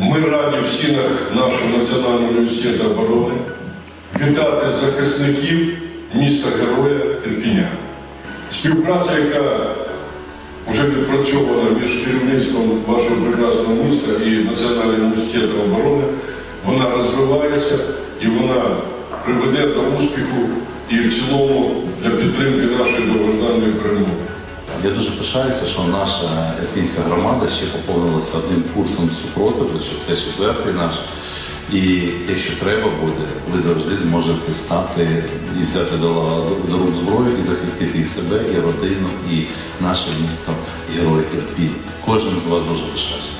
Ми раді в стінах нашого Національного університету оборони вітати захисників міста Героя Ірпіня. Співпраця, яка вже відпрацьована між керівництвом вашого прекрасного міста і Національним університетом оборони, вона розвивається і вона приведе до успіху і в цілому для підтримки нашої довгожданої перемоги. Я дуже пишаюся, що наша ірпінська громада ще поповнилася одним курсом супротиву, що це четвертий наш. І якщо треба буде, ви завжди зможете стати і взяти до, до рук зброю і захистити і себе, і родину, і наше місто Герой Ірпінь. Кожен з вас дуже пишається.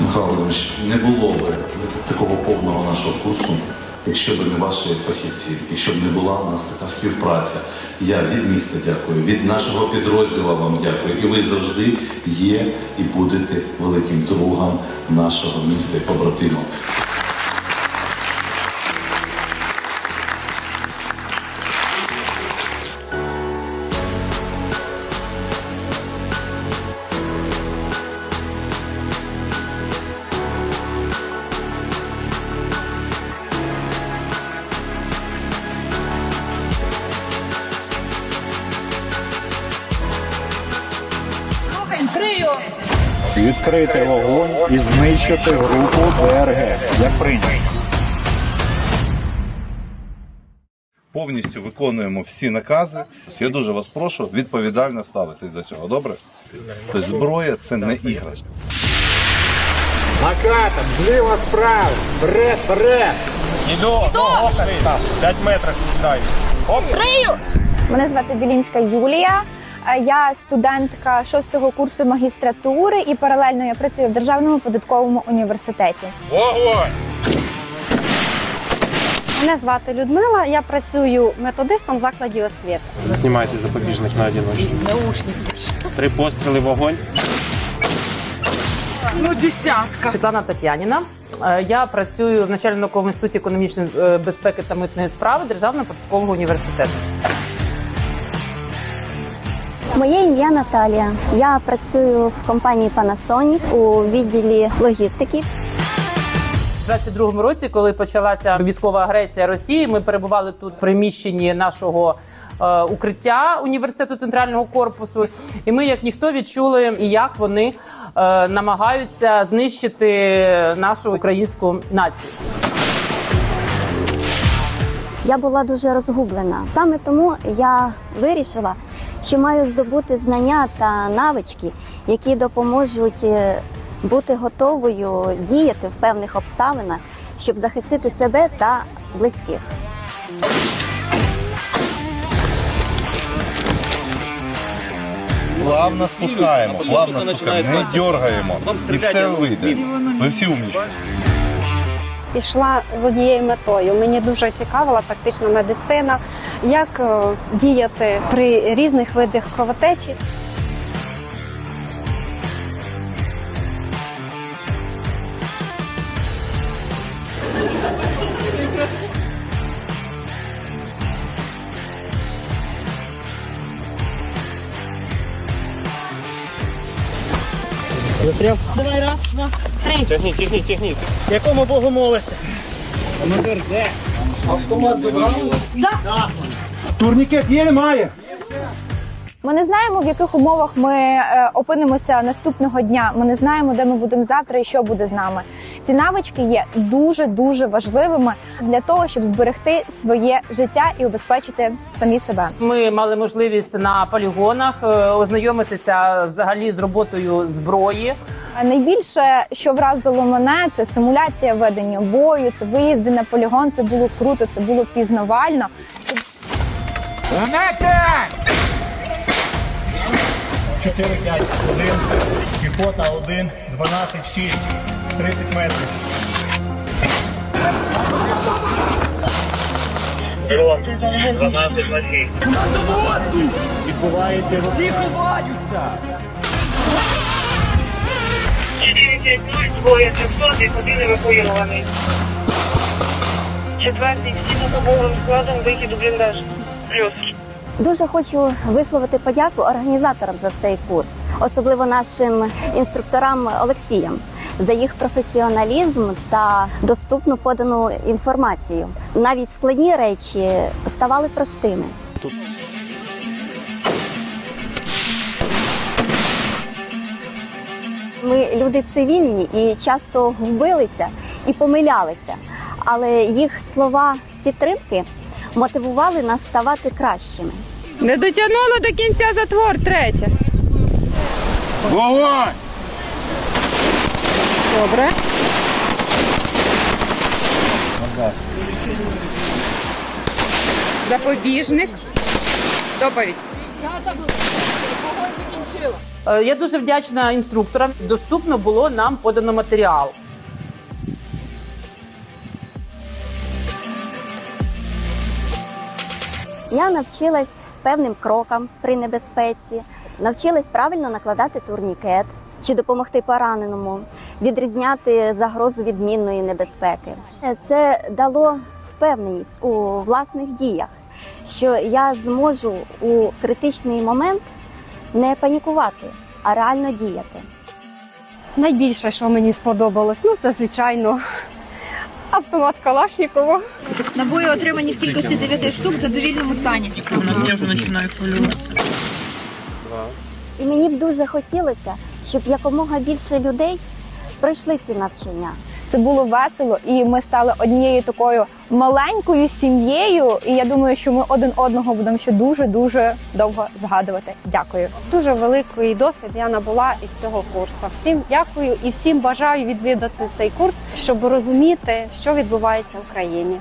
Михайло Володимирович, не було б такого повного нашого курсу, якщо б не ваші фахівці, якщо б не була у нас така співпраця. Я від міста дякую, від нашого підрозділу вам дякую. І ви завжди є і будете великим другом нашого міста і побратимом. Відкрити вогонь і знищити групу ДРГ. Як прийнято. повністю виконуємо всі накази. Я дуже вас прошу відповідально ставитись до цього. Добре? Тобто зброя це не іграшка. Накатом, зліва справа, вперед, вперед. Іду! 5 метрів дай. Крию! Мене звати Білінська Юлія. Е, Я студентка шостого курсу магістратури і паралельно я працюю в Державному податковому університеті. Мене звати Людмила, я працюю методистом в закладі освіти. Знімайте запобіжник на одиночку. Три постріли, вогонь. Ну, десятка. Світлана Тетяніна. Е, Я працюю в начальнику інституті економічної е, безпеки та митної справи Державного податкового університету. Моє ім'я Наталія. Я працюю в компанії Panasonic у відділі логістики. У 22-му році, коли почалася військова агресія Росії, ми перебували тут в приміщенні нашого. е, Укриття університету центрального корпусу, і ми, як ніхто, відчули, і як вони е, намагаються знищити нашу українську націю. Я була дуже розгублена. Саме тому я вирішила, що маю здобути знання та навички, які допоможуть е, бути готовою діяти в певних обставинах, щоб захистити себе та близьких. Плавно спускаємо, плавно спускаємо, не дергаємо. І все вийде. Ви всі умнічки. Пішла з однією метою. Мені дуже цікавила тактична медицина, як е, діяти при різних видах кровотечі. Давай раз, два, три. Тягніть, тягніть, тягніть. Якому Богу молишся? Автомат забрали? Так. Турнікет є, немає? Ми не знаємо, в яких умовах ми е, опинимося наступного дня. Ми не знаємо, де ми будемо завтра і що буде з нами. Ці навички є дуже дуже важливими для того, щоб зберегти своє життя і убезпечити самі себе. Ми мали можливість на полігонах е, ознайомитися взагалі з роботою зброї. А Найбільше, що вразило мене, це симуляція ведення бою, це виїзди на полігон. Це було круто, це було пізнавально. 4, 5, 1, піхота 1, 12, 6, 30 метрів. Дрон. 12 на 6. Відбувається Всі ховаються! 450, двоє 300 і один евакуйований. Четвертий, всі з особовим складом, вихід у бліндаж. Плюс. Дуже хочу висловити подяку організаторам за цей курс, особливо нашим інструкторам Олексіям за їх професіоналізм та доступну подану інформацію. Навіть складні речі ставали простими. Ми люди цивільні і часто губилися і помилялися, але їх слова підтримки мотивували нас ставати кращими. Не дотягнуло до кінця затвор, третє. Вогонь! Добре. Запобіжник. Доповідь. Е, Я дуже вдячна інструкторам. Доступно було нам подано матеріал. Я навчилась певним крокам при небезпеці, навчилась правильно накладати турнікет чи допомогти пораненому, відрізняти загрозу від мінної небезпеки. Це дало впевненість у власних діях, що я зможу у критичний момент не панікувати, а реально діяти. Найбільше, що мені сподобалось, ну це звичайно автомат Калашнікова. Набої отримані в кількості 9 штук в задовільному стані. Я вже починаю хвилюватися. І мені б дуже хотілося, щоб якомога більше людей пройшли ці навчання. Це було весело, і ми стали однією такою маленькою сім'єю. І я думаю, що ми один одного будемо ще дуже дуже довго згадувати. Дякую. Дуже великий досвід я набула із цього курсу. Всім дякую і всім бажаю відвідати цей курс, щоб розуміти, що відбувається в країні.